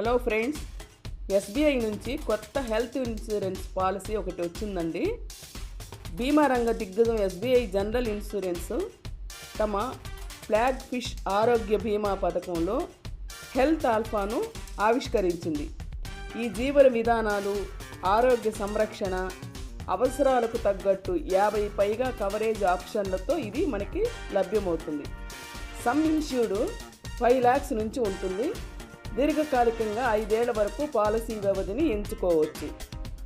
Hello friends SBI నుంచి కొత్త health insurance policy ఒకటి వచ్చిందండి. బీమా రంగ దిగ్గజం ఎస్బీఐ జనరల్ ఇన్సూరెన్స్ తమ ఫ్లాగ్ ఫిష్ ఆరోగ్య బీమా పథకంలో హెల్త్ ఆల్ఫాను ఆవిష్కరించింది. ఈ జీవన విధానాలు ఆరోగ్య సంరక్షణ అవసరాలకు తగ్గట్టు యాభై పైగా కవరేజ్ ఆప్షన్లతో ఇది మనకి లభ్యమవుతుంది. సమ్ ఇన్ష్యూర్డ్ ఫైవ్ ల్యాక్స్ నుంచి ఉంటుంది. దీర్ఘకాలికంగా ఐదేళ్ళ వరకు పాలసీ వ్యవధిని ఎంచుకోవచ్చు.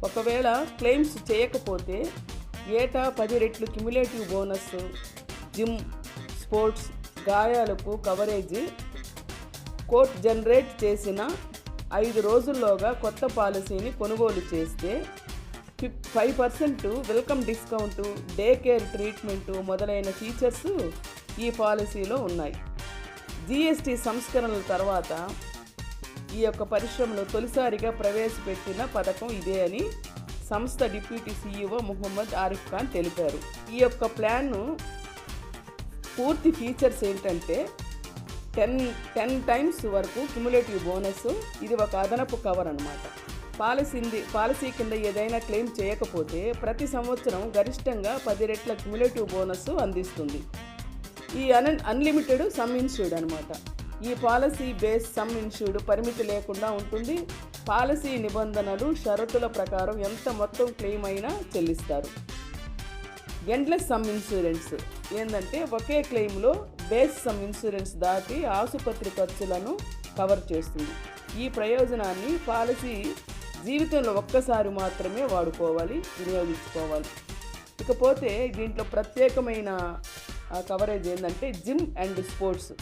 ఒకవేళ క్లెయిమ్స్ చేయకపోతే ఏటా పది రెట్లు క్యుములేటివ్ బోనస్ జిమ్ స్పోర్ట్స్ గాయాలకు కవరేజ్ కోర్ట్ జనరేట్ చేసిన ఐదు రోజుల్లోగా కొత్త పాలసీని కొనుగోలు చేస్తే fif five percent welcome discount day care treatment మొదలైన ఫీచర్స్ ఈ పాలసీలో ఉన్నాయి. జిఎస్టి సంస్కరణల తర్వాత ఈ యొక్క పరిశ్రమలో తొలిసారిగా ప్రవేశపెట్టిన పథకం ఇదే అని సంస్థ డిప్యూటీ సీఈఓ ముహమ్మద్ ఆరిఫ్ ఖాన్ తెలిపారు. ఈ యొక్క ప్లాన్ను పూర్తి ఫీచర్స్ ఏంటంటే టెన్ టెన్ టైమ్స్ వరకు క్యుములేటివ్ బోనస్ ఇది ఒక అదనపు కవర్ అనమాట పాలసీ పాలసీ కింద ఏదైనా క్లెయిమ్ చేయకపోతే ప్రతి సంవత్సరం గరిష్టంగా పది రెట్ల క్యుములేటివ్ బోనస్ అందిస్తుంది. ఈ అన్ అన్లిమిటెడ్ సమ్ ఇన్సూర్డ్ అనమాట ఈ పాలసీ బేస్ సమ్ ఇన్సూర్డ్ పరిమితి లేకుండా ఉంటుంది. పాలసీ నిబంధనలు షరతుల ప్రకారం ఎంత మొత్తం క్లెయిమ్ అయినా చెల్లిస్తారు. ఎండ్లెస్ సమ్ ఇన్సూరెన్స్ ఏంటంటే ఒకే క్లెయిమ్లో బేస్ సమ్ ఇన్సూరెన్స్ దాటి ఆసుపత్రి ఖర్చులను కవర్ చేస్తుంది. ఈ ప్రయోజనాన్ని పాలసీ జీవితంలో ఒక్కసారి మాత్రమే వాడుకోవాలి వినియోగించుకోవాలి. ఇకపోతే దీంట్లో ప్రత్యేకమైన కవరేజ్ ఏంటంటే gym and sports.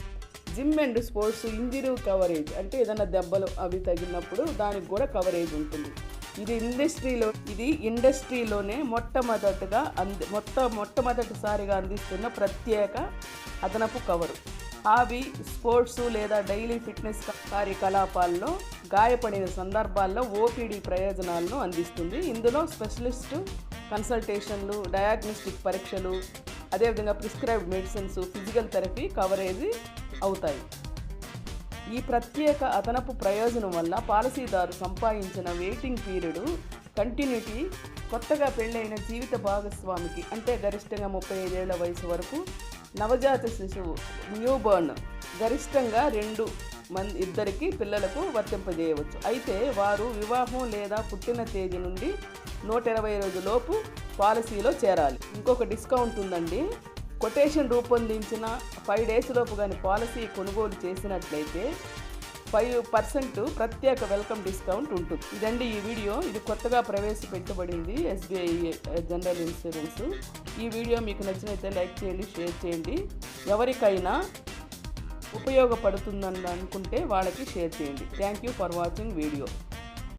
Gym and sports injury coverage అంటే ఏదైనా దెబ్బలు అవి తగిలినప్పుడు దానికి కూడా కవరేజ్ ఉంటుంది. ఇది ఇండస్ట్రీలో ఇది ఇండస్ట్రీలోనే మొట్టమొదటిగా అంది మొట్ట మొట్టమొదటిసారిగా అందిస్తున్న ప్రత్యేక అదనపు కవరు. హాబీ స్పోర్ట్స్ లేదా డైలీ ఫిట్నెస్ కార్యకలాపాల్లో గాయపడిన సందర్భాల్లో ఓపీడీ ప్రయోజనాలను అందిస్తుంది. ఇందులో స్పెషలిస్ట్ కన్సల్టేషన్లు డయాగ్నోస్టిక్ పరీక్షలు అదేవిధంగా prescribed medicines physical therapy coverage అవుతాయి. ఈ ప్రత్యేక అదనపు ప్రయోజనం వల్ల పాలసీదారు సంపాదించిన వెయిటింగ్ పీరియడ్ కంటిన్యూటీ కొత్తగా పెళ్ళైన జీవిత భాగస్వామికి అంటే గరిష్టంగా ముప్పై ఐదేళ్ళ వయసు వరకు నవజాత శిశువు న్యూబర్న్ గరిష్టంగా రెండు మంది ఇద్దరికి పిల్లలకు వర్తింపజేయవచ్చు. అయితే వారు వివాహం లేదా పుట్టిన తేదీ నుండి నూట ఇరవై రోజులోపు పాలసీలో చేరాలి. ఇంకొక డిస్కౌంట్ ఉందండి. కొటేషన్ రూపొందించిన ఫైవ్ డేస్ లోపు కానీ పాలసీ కొనుగోలు చేసినట్లయితే ఫైవ్ పర్సెంట్ ప్రత్యేక వెల్కమ్ డిస్కౌంట్ ఉంటుంది. ఇదండి ఈ వీడియో. ఇది కొత్తగా ప్రవేశపెట్టబడింది ఎస్బీఐ జనరల్ ఇన్సూరెన్స్. ఈ వీడియో మీకు నచ్చినైతే లైక్ చేయండి షేర్ చేయండి. ఎవరికైనా ఉపయోగపడుతుందని అనుకుంటే వాళ్ళకి షేర్ చేయండి. Thank you for watching video.